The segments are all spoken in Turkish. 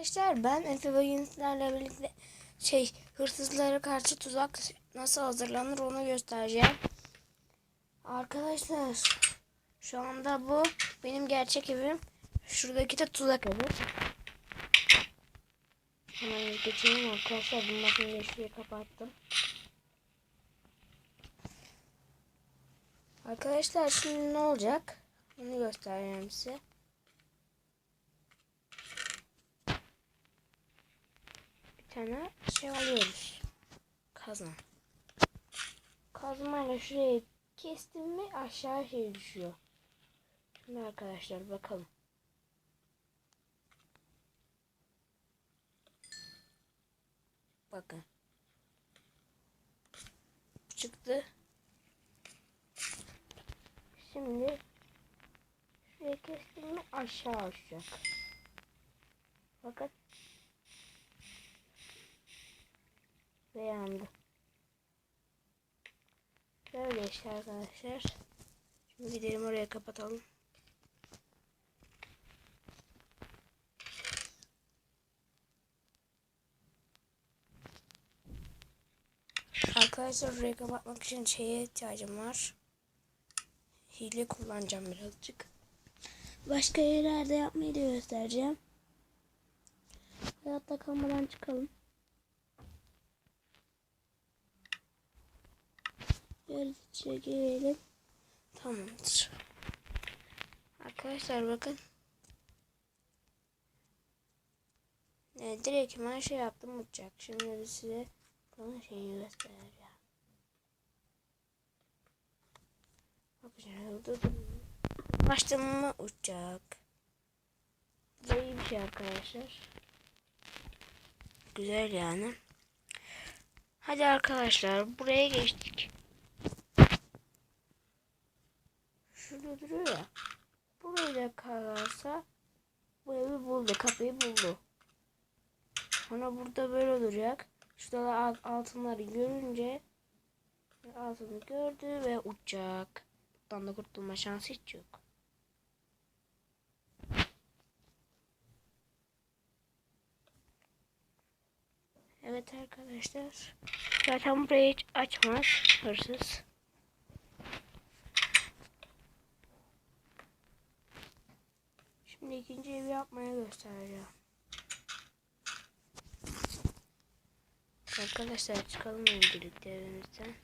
Arkadaşlar ben Efe Yunuslarla birlikte şey hırsızlara karşı tuzak nasıl hazırlanır onu göstereceğim. Arkadaşlar şu anda bu benim gerçek evim. Şuradaki de tuzak evi. Hemen geçeyim arkadaşlar. Bu makineyi kapattım. Arkadaşlar şimdi ne olacak? Onu göstereceğim size. Tane şey alıyoruz. Kazma. Kazmayla şurayı kestim mi aşağı şey düşüyor. Şimdi arkadaşlar bakalım. Bakın. Çıktı. Şimdi şuraya kestim mi aşağı uçacak. Bakın. Ve yandı. Böyle işte arkadaşlar. Şimdi gidelim oraya kapatalım. Arkadaşlar orayı kapatmak için şeye ihtiyacım var. Hile kullanacağım birazcık. Başka yerlerde yapmayı da göstereceğim. Hayatta kalmadan çıkalım. İçeri girelim. Tamamdır. Arkadaşlar bakın. Evet, direkt hemen şey yaptım uçacak. Şimdi size bunun şeyini göstereceğim. Başladım mı uçacak. Bu iyi bir şey arkadaşlar. Güzel yani. Hadi arkadaşlar buraya geçtik. Şurada duruyor ya. Burayı da kazarsa bu evi buldu. Kapıyı buldu. Sonra burada böyle duracak. Şurada da alt- altınları görünce altını gördü ve uçacak. Buradan da kurtulma şansı hiç yok. Evet arkadaşlar. Zaten burayı hiç açmaz hırsız. Şimdi ikinci evi yapmaya göstereceğim. Arkadaşlar çıkalım öncelikle evimizden.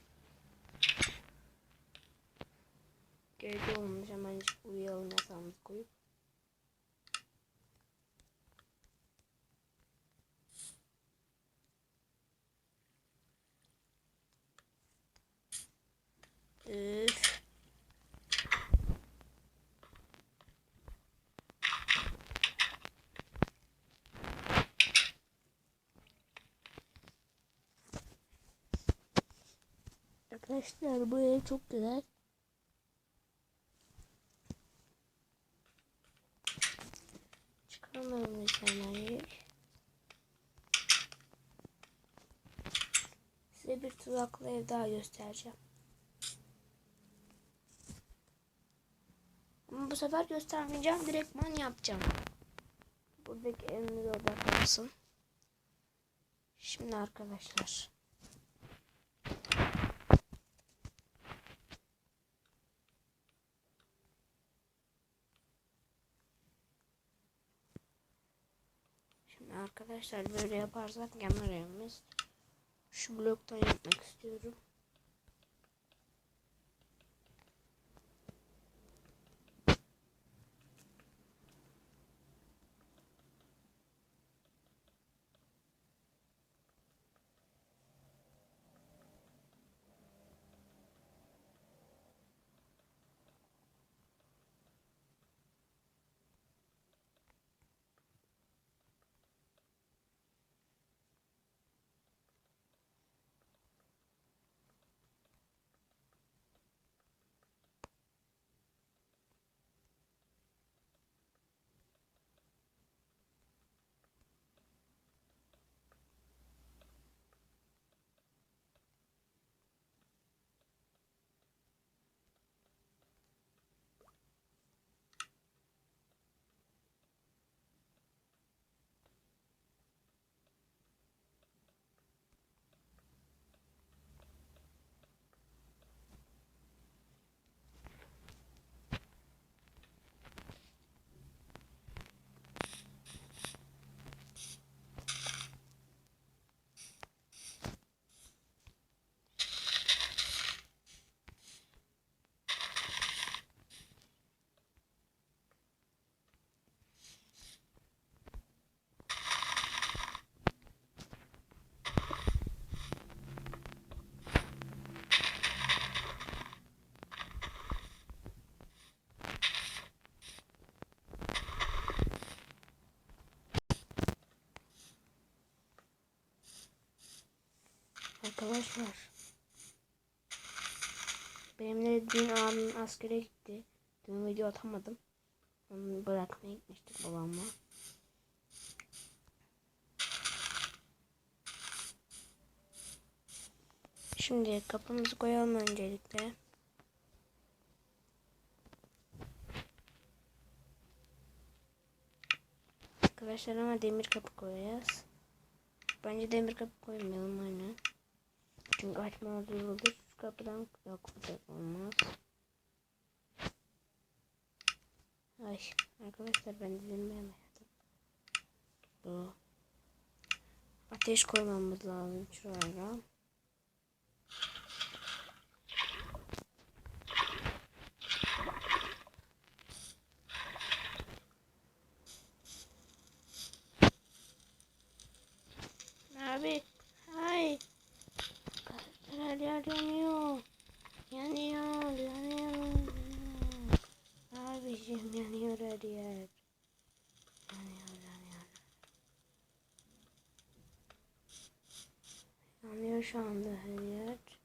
Gölge olmuş hemen uyuyalım yatağımızı koyup. Arkadaşlar bu ev çok güzel. Çıkalım mesela. Size bir tuzaklı ev daha göstereceğim. Ama bu sefer göstermeyeceğim. Direktman yapacağım. Buradaki evimiz orada kalsın. Şimdi arkadaşlar. Şimdi arkadaşlar böyle yaparsak yanar evimiz. Şu bloktan yapmak istiyorum. Arkadaşlar. Benimle dün abim askere gitti. Dün video atamadım. Onu bırakmaya gitmiştik babamla. Şimdi kapımızı koyalım öncelikle. Arkadaşlar ama demir kapı koyacağız. Bence demir kapı koymayalım aynen. Çünkü açma zor olur. Kapıdan yok burada olmaz. Ay arkadaşlar ben dinlemeyemedim. Bu. Ateş koymamız lazım şuraya. Yanıyor şu anda her yer.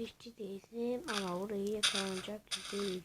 Güçlü değilim ama burayı yakalanacak değil.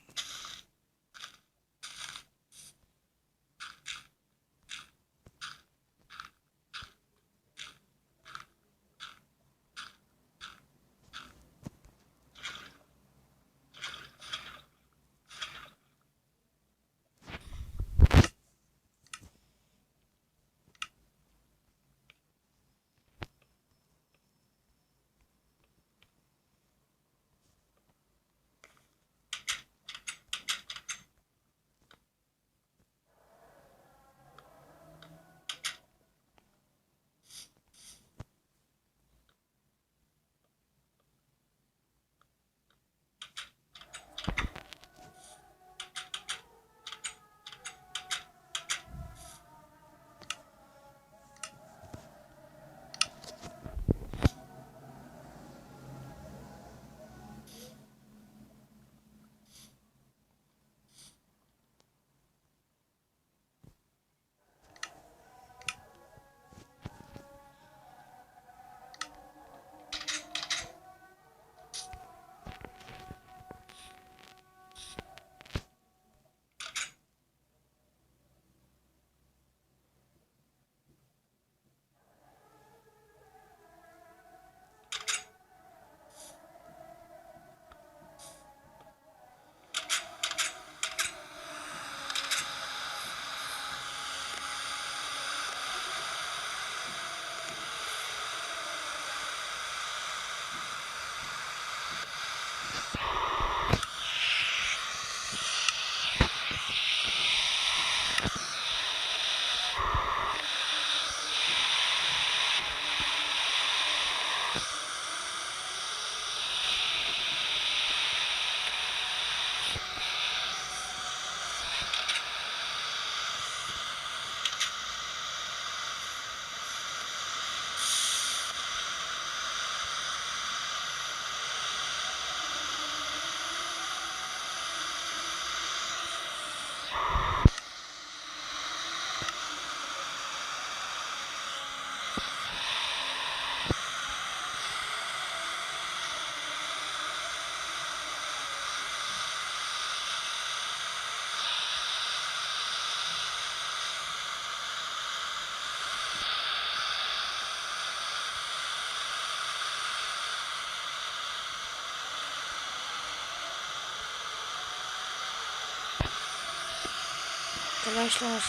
Arkadaşlar.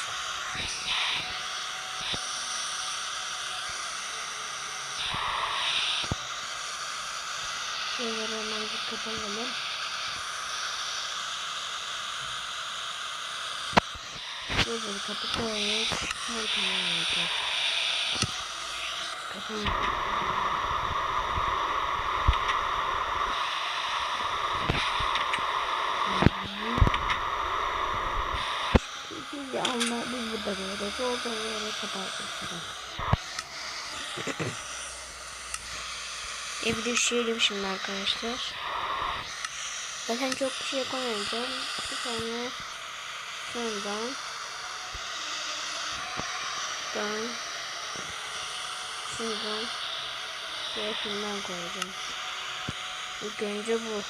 Şöyle hemen bir kapatalım. Şöyle bir kapı koyuyoruz. Allah biz burada böyle orada böyle kapatmışız. Evi düşürelim şimdi arkadaşlar. Zaten çok bir şey koymayacağım. Bir tane şundan. Şundan. Şundan. Ve şundan koyacağım. İlk önce bu.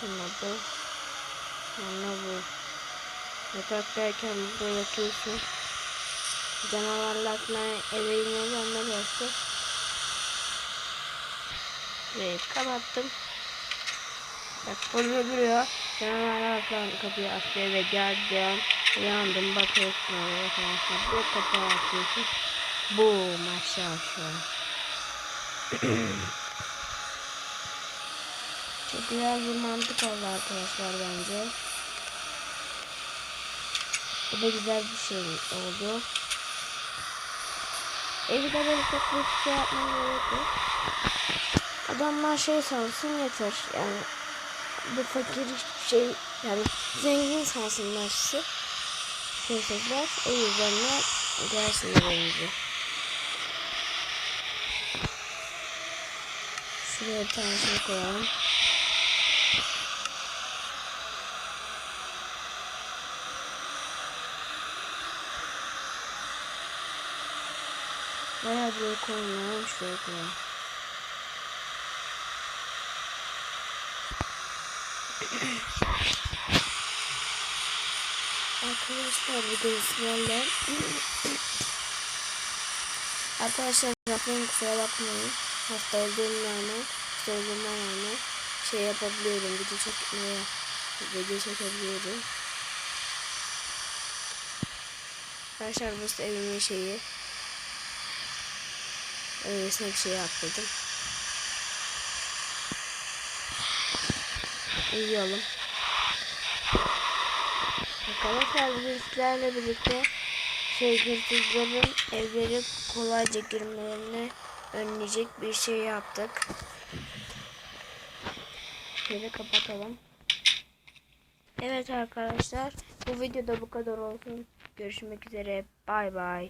Sonra bu. Sonra bu. Derken burada yatıyorsun. Canavarlar falan eve inmeden ne derse. Ve kapattım. Bak burada duruyor. Canavarlar falan kapıyı açıyor ve gardiyan. Yandım bakıyorsun oraya arkadaşlar. Bu kapağı açıyorsun. Boom aşağı aşağı. Çok güzel bir mantık oldu arkadaşlar bence. Bu da güzel bir şey oldu. Evi de böyle çok büyük bir şey yapmam gerek yok. Adamlar şey sansın yeter. Yani bu fakir şey yani zengin sansınlar sizi. Kimsizler. O yüzden de gelsinler evimize. Şuraya bir tanesini koyalım. Bayağı buraya koymayalım. Şuraya koyalım. Arkadaşlar bu görüntülerle Arkadaşlar bakmayın kusura bakmayın Hasta olduğum rağmen Hasta olduğumdan rağmen Şey yapabiliyorum video çekmeye Video çekebiliyorum Arkadaşlar burası evimin şeyi Öylesine bir şey atladım Uyuyalım Arkadaşlar bugün birlikte şey hırsızların evleri kolayca girmelerini önleyecek bir şey yaptık. Şöyle kapatalım. Evet arkadaşlar bu videoda bu kadar olsun. Görüşmek üzere. Bay bay.